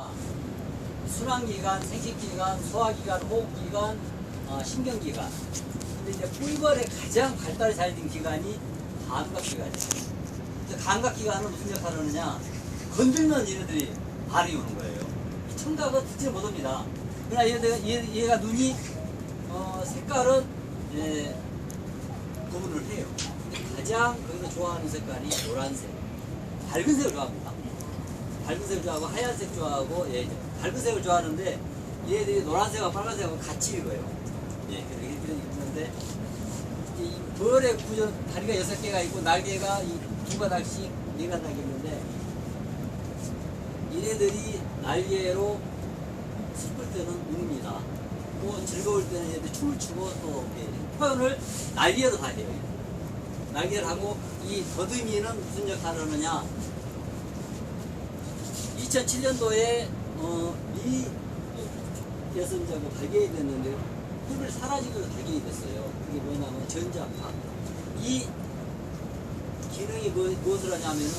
아, 순환기관, 생식기관, 소화기관, 호흡기관, 어, 신경기관. 근데 이제 꿀벌의 가장 발달이 잘 된 기관이 감각기관이에요. 감각기관은 무슨 역할을 하느냐? 건들면 얘네들이 발이 오는 거예요. 청각은 듣지 못합니다. 그러나 얘가, 얘, 얘가 눈이 어, 색깔은 예, 구분을 해요. 가장 거기서 좋아하는 색깔이 노란색. 밝은 색을 좋아합니다. 밝은 색을 좋아하고 하얀색 좋아하고 예, 이제 밝은 색을 좋아하는데 얘들이 노란색과 빨간색하고 같이 읽어요. 예, 그렇게 읽는데 이 벌의 구조 다리가 여섯 개가 있고 날개가 이두 가닥씩 네 가닥이 있는데 얘네들이 날개로 슬플 때는 웁니다. 또 즐거울 때는 얘들 춤을 추고 또 예, 표현을 날개로 다 해요. 날개를 하고 이 더듬이는 무슨 역할을 하느냐 2007년도에 어, 미에서 이제 뭐 발견이 됐는데 꿀을 사라지고 발견이 됐어요. 그게 뭐냐면 전자파. 이 기능이 뭐, 무엇을 하냐면은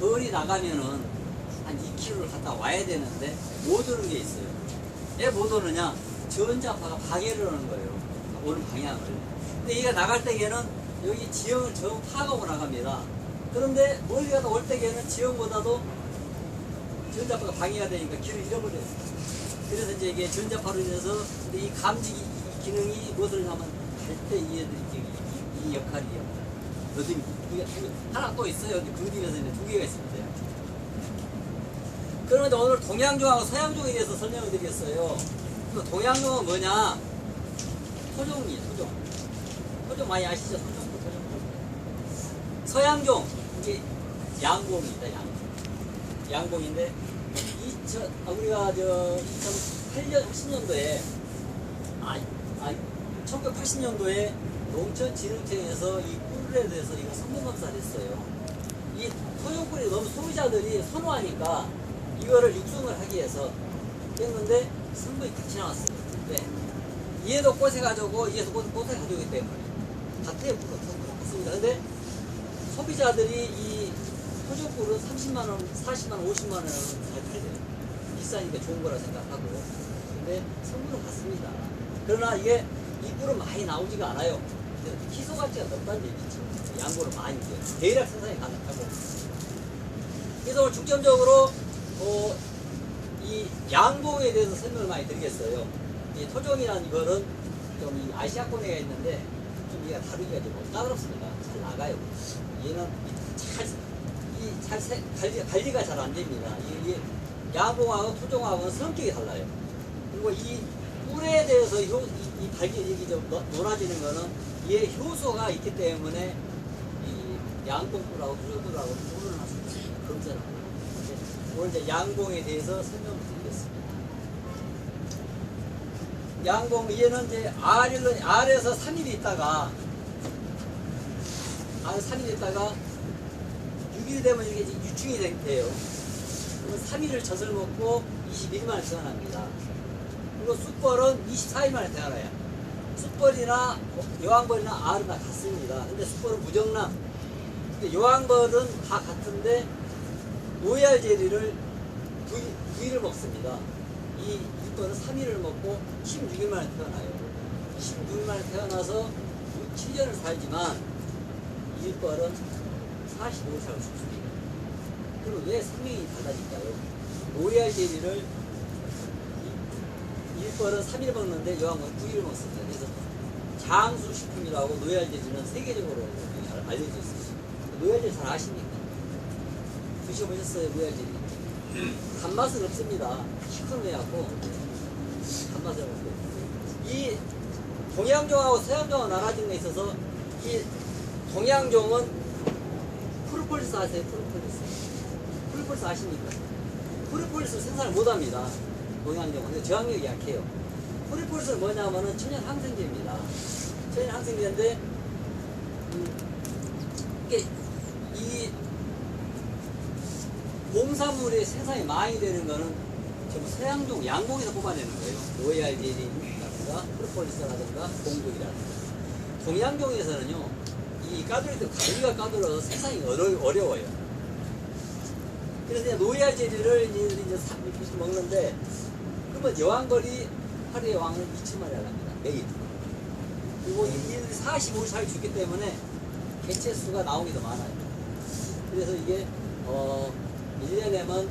벌이 나가면은 한 2km를 갔다 와야 되는데 못 오는 게 있어요. 왜 못 오느냐? 전자파가 방해를 하는 거예요. 오는 방향을. 근데 얘가 나갈 때에는 여기 지형을 전 파가고 나갑니다. 그런데 멀리 가다 올 때에는 지형보다도 전자파가 방해가 되니까 길을 잃어버려요. 그래서 이제 이게 전자파로 인해서 이 감지 이 기능이 무엇을 하냐면 갈때 이해들이 이, 이. 이게 두- 하나 또 있어요. 그림에서 이제 두 개가 있습니다. 그런데 오늘 동양종하고 서양종에 대해서 설명을 드리겠어요. 그 동양종은 뭐냐? 토종이에요, 토종. 토종 많이 아시죠? 토종, 토종. 서양종, 이게 양봉입니다, 양봉. 양봉인데, 2000, 아, 우리가 저 2008년, 80년도에, 아, 아, 1980년도에 농촌진흥청에서 이 꿀에 대해서 이거 성능검사를 했어요. 이 토종꿀이 너무 소비자들이 선호하니까 이거를 육성을 하기 위해서 했는데 성분이 같이 나왔어요. 네. 얘도 꽃에 가지고 얘도 꽃, 꽃에 가지고기 때문에. 꿀은 성분은 같습니다. 근데 소비자들이 이 토종꿀은 30만 원, 40만 원, 50만 원은 잘 팔려요. 비싸니까 좋은 거라 생각하고. 근데 성분은 같습니다. 그러나 이게 이 꿀은 많이 나오지가 않아요. 희소 가치가 높다는 얘기죠. 양보를 많이 줘요. 대략 생산이 가능하고. 그래서 오늘 중점적으로 어, 이 양봉에 대해서 설명을 많이 드리겠어요. 이 토종이라는 이거는 좀이 아시아권에 있는데 좀 얘가 다루기가 좀 까다롭습니다. 잘 나가요. 얘는 잘, 이, 잘 세- 관리, 관리가 잘 안 됩니다. 이, 이 양봉하고 토종하고는 성격이 달라요. 그리고 이 꿀에 대해서 효, 이, 이 발견이 좀 노- 놀아지는 거는 얘 효소가 있기 때문에 이 양봉꿀하고 토종꿀하고 구분을 할 수 있습니다. 검사를 하고. 오늘 이제 양봉에 대해서 설명을 드리겠습니다. 양봉 얘는 이제 알에서 3일 있다가 알 3일 있다가 6일 되면 이게 유충이 되- 돼요. 그리고 3일을 젖을 먹고 21일 만에 태어납니다. 그리고 숯벌은 24일 만에 태어나요. 숯벌이나 여왕벌이나 다 같습니다. 근데 숯벌은 무정란. 근데 여왕벌은 다 같은데 노얄 제리를 9일, 9일을 먹습니다. 이 이거는 3일을 먹고 16일 만에 태어나요. 16일 만에 태어나서 7년을 살지만 일벌은 45일 살고 싶습니다. 그럼 왜 생명이 달라질까요? 노얄 제리를 일벌은 3일 먹는데 여왕은 9일 먹습니다. 그래서 장수 식품이라고 노얄 제리는 세계적으로 알려져 있습니다. 노얄 제리 잘 아십니까? 드셔보셨어요, 무야지? 단맛은 없습니다. 시큼해갖고, 단맛은 없고. 이 동양종하고 서양종하고 나눠진 데 있어서, 이 동양종은 프로폴리스 아세요? 프로폴리스. 프로폴리스 아십니까? 프로폴리스 생산을 못 합니다. 동양종은. 근데 저항력이 약해요. 프로폴리스는 뭐냐면은 천연 항생제입니다. 천연 항생제인데, 음, 이게, 이 공산물의 생산이 많이 되는 거는 전부 서양종 양봉에서 뽑아내는 거예요. OARD라든가 프로폴리스라든가 공족이라든가. 동양종에서는요, 이 까두리도 관리가 까다로워서 생산이 어려, 어려 워요. 그래서 이제 노예알 제리를 이제 이제 사- 먹는데 그러면 여왕벌이 하루에 왕은 2천 마리 합니다. 매일. 그리고 이들이 45일 살이 죽기 때문에 개체 수가 나오기 더 많아요. 그래서 이게 어 1년에만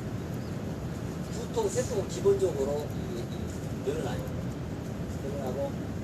두 통, 세 통은 기본적으로 이- 이 늘어나요. 늘어나고